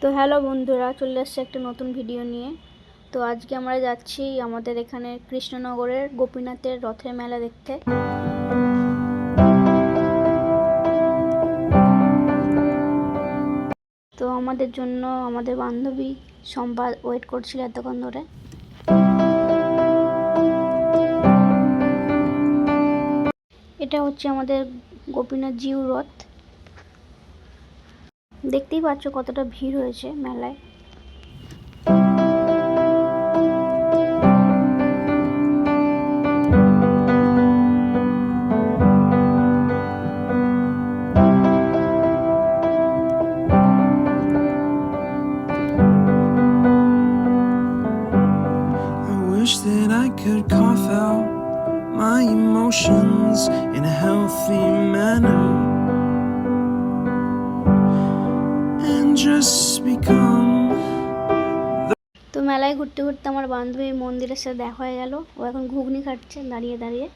তো হ্যালো বন্ধুরা, চলে আসছে একটা নতুন ভিডিও নিয়ে। তো আজকে আমরা যাচ্ছি আমাদের এখানে কৃষ্ণনগরের গোপীনাথের রথের মেলা দেখতে। তো আমাদের জন্য আমাদের বান্ধবী সম্পা ওয়েট করছিল এতক্ষণ ধরে। এটা হচ্ছে আমাদের গোপীনাথ জিউ রথ। দেখতেই পাচ্ছ কতটা ভিড় হয়েছে মেলায় could cough out my emotions in a healthy manner তো মেলায় ঘুরতে ঘুরতে আমার বান্ধবীর মন্দিরের সাথে দেখা হয়ে গেল। ও এখন ঘুগনি খাচ্ছে, দাঁড়িয়ে দাঁড়িয়ে।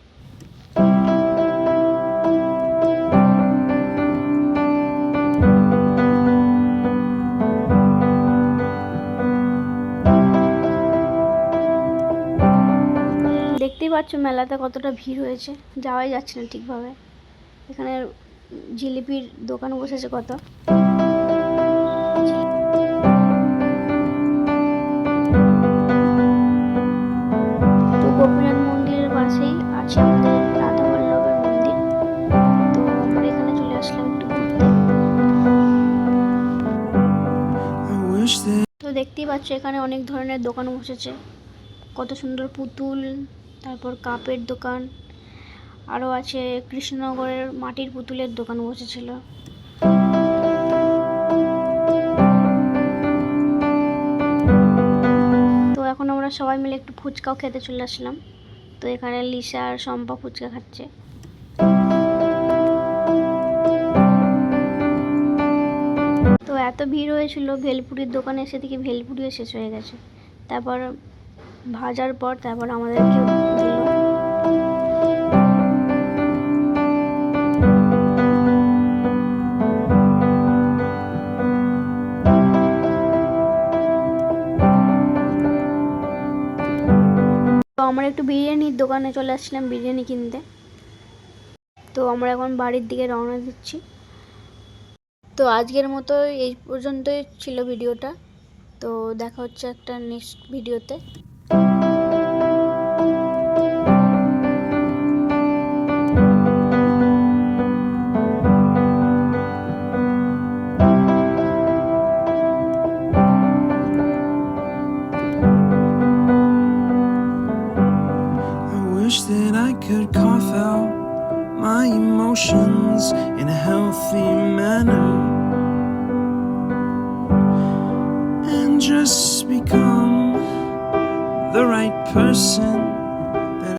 দেখতেই পাচ্ছ মেলাতে কতটা ভিড় হয়েছে। যাওয়াই যাচ্ছে না ঠিকভাবে। এখানে জিলিপির দোকান বসেছে কত। দেখতেই পাচ্ছ, এখানে অনেক ধরনের দোকান বসেছে। কত সুন্দর পুতুল, তারপর কাপের দোকান আরও আছে কৃষ্ণনগরের মাটির পুতুলের দোকান বসেছিল। তো এখন আমরা সবাই মিলে একটু ফুচকাও খেতে চলে আসলাম। তো এখানে লিসা আর শম্পা ফুচকা খাচ্ছে। এত ভিড় হয়েছিল, ভেলপুরির দোকানে এসে থেকে ভেলপুরিও শেষ হয়ে গেছে। তারপর ভাজার পর তারপর আমাদেরকে তো আমরা একটু বিরিয়ানির দোকানে চলে আসছিলাম, বিরিয়ানি কিনতে। তো আমরা এখন বাড়ির দিকে রওনা দিচ্ছি। তো আজকের মতো এই পর্যন্তই ছিল ভিডিওটা তো দেখা হচ্ছে একটা নেক্সট ভিডিওতে could cough out my emotions in a healthy manner just become the right person